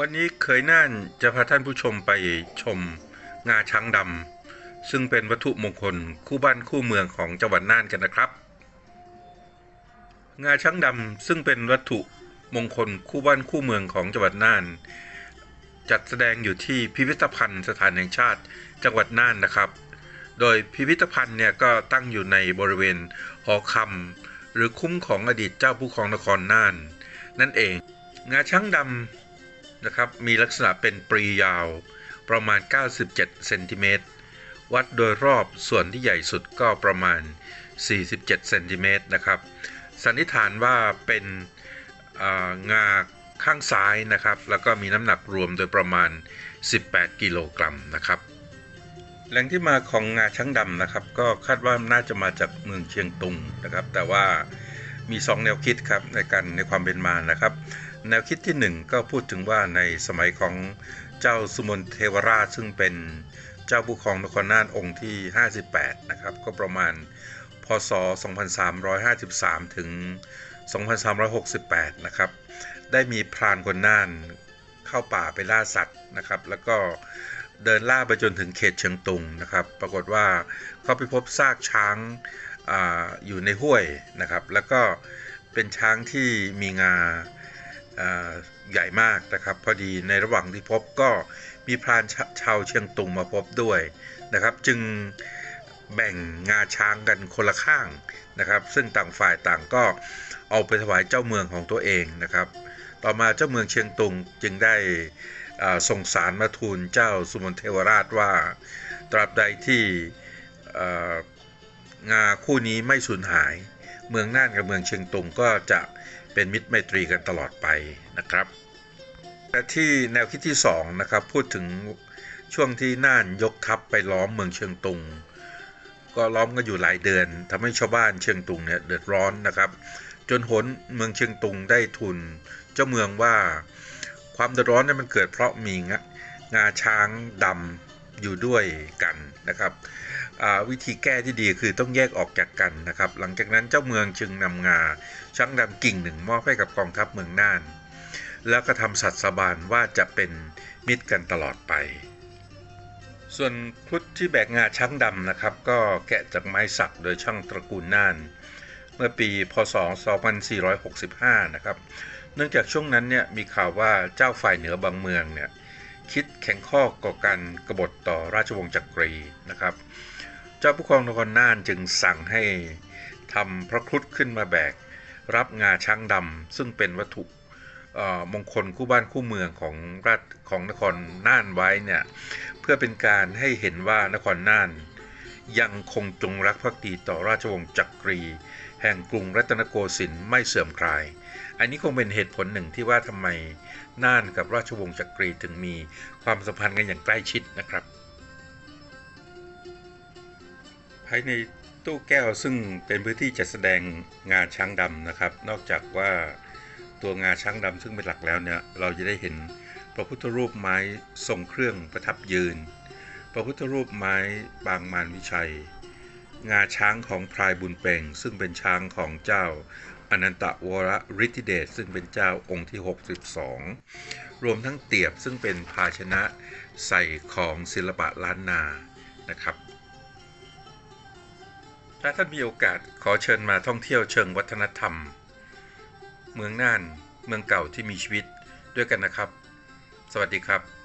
วันนี้เคยน่านจะพาท่านผู้ชมไปชมงาช้างดำซึ่งเป็นวัตถุมงคลคู่บ้านคู่เมืองของจังหวัดน่านกันนะครับ งาช้างดำซึ่งเป็นวัตถุมงคลคู่บ้านคู่เมืองของจังหวัดน่าน จัดแสดงอยู่ที่พิพิธภัณฑ์สถานแห่งชาติจังหวัดน่านนะครับ โดยพิพิธภัณฑ์เนี่ยก็ตั้งอยู่ในบริเวณหอคำหรือคุ้มของอดีตเจ้าผู้ครองนครน่าน นั่นเอง งาช้างดำ นะครับมีลักษณะเป็นปรียาวประมาณ 97 เซนติเมตร วัดโดยรอบส่วนที่ใหญ่สุดก็ประมาณ 47 เซนติเมตรนะครับ สันนิษฐานว่าเป็นางาข้างซ้ายนะครับ แล้วก็มีน้ำหนักรวมโดยประมาณ 18 กิโลกรัมนะครับ แหล่งที่มาของงาช้างดำนะครับ ก็คาดว่าน่าจะมาจากเมืองเชียงตุงนะครับ แต่ว่า มี 2 แนวคิดครับในการในความเป็นมานะครับ แนวคิดที่ 1 ก็พูดถึงว่าในสมัยของเจ้าสุมนเทวราชซึ่งเป็นเจ้าผู้ครองนครน่านองค์ที่ 58 นะครับ ก็ประมาณพศ 2353 ถึง 2368 นะครับ ได้มีพรานคนน่านเข้าป่าไปล่าสัตว์นะครับ แล้วก็เดินล่าไปจนถึงเขตเชียงตุงนะครับ ปรากฏว่าเขาไปพบซากช้าง ออยู่ในห้วยนะครับ แล้วก็เป็นช้างที่มีงาใหญ่มากนะครับ พอดีในระหว่างที่พบก็มีพรานชาชาวเชียงตุงมาพบด้วยนะครับ จึงแบ่งงาช้างกันคนละข้างนะครับ ซึ่งต่างฝ่ายต่างก็เอาไปถวายเจ้าเมืองของตัวเองนะครับ ต่อมาเจ้าเมืองเชียงตุงจึงได้ส่งสารมาทูลเจ้าสุมนเทวราชว่า ตราบใดที่ คู่นี้ไม่สูญหาย เมืองน่านกับเมืองเชียงตุงก็จะเป็นมิตรไมตรีกันตลอดไปนะครับแต่ที่แนวคิดที่2นะครับพูดถึงช่วงที่น่านยกทัพไปล้อมเมืองเชียงตุง ก็ล้อมกันอยู่หลายเดือนทำให้ชาวบ้านเชียงตุงเนี่ยเดือดร้อนนะครับ จนหนเมืองเชียงตุงได้ทุน เจ้าเมืองว่าความเดือดร้อนเนี่ยมันเกิดเพราะมีงางาช้างดำ อยู่ด้วยกันนะครับวิธีแก้ที่ดีคือต้องแยกออกจากกันนะครับ หลังจากนั้นเจ้าเมืองจึงนำงาช้างดำกิ่งหนึ่งมอบให้กับกองทัพเมืองน่าน แล้วก็ทำสัตย์สบานว่าจะเป็นมิตรกันตลอดไป ส่วนครุฑที่แบกงาช้างดำนะครับ ก็แกะจากไม้สักโดยช่างตระกูลน่าน เมื่อปีพศ 2465 นะครับ เนื่องจากช่วงนั้นเนี่ยมีข่าวว่าเจ้าฝ่ายเหนือบางเมืองเนี่ย คิดแข่งข้อก่อการกบฏต่อราชวงศ์จักรีนะครับ เจ้าผู้ครองนครน่านจึงสั่งให้ทำพระครุฑขึ้นมาแบก รับงาช้างดำซึ่งเป็นวัตถุมงคลคู่บ้านคู่เมืองของราชของนครน่านไว้เนี่ยเพื่อเป็นการให้เห็นว่านครน่าน ยังคงจงรักภักดีต่อราชวงศ์จักรี แห่งกรุงรัตนโกสินทร์ไม่เสื่อมคลาย อันนี้คงเป็นเหตุผลหนึ่งที่ว่าทำไมน่านกับราชวงศ์จักรีถึงมีความสัมพันธ์กันอย่างใกล้ชิดนะครับ ภายในตู้แก้วซึ่งเป็นพื้นที่จัดแสดงงาช้างดำนะครับ นอกจากว่าตัวงาช้างดำซึ่งเป็นหลักแล้วเนี่ยเราจะได้เห็นพระพุทธรูปไม้ทรงเครื่องประทับยืน ระพุทธรูปไม้ปางมารวิชัย งาช้างของพรายบุญเป่ง ซึ่งเป็นช้างของเจ้าอนันตวรฤทธิเดชซึ่งเป็นเจ้าองค์ที่ 62 รวมทั้งเตียบซึ่งเป็นภาชนะใส่ของศิลปะล้านนานะครับ ถ้าท่านมีโอกาสขอเชิญมาท่องเที่ยวเชิงวัฒนธรรม เมืองน่านเมืองเก่าที่มีชีวิตด้วยกันนะครับ สวัสดีครับ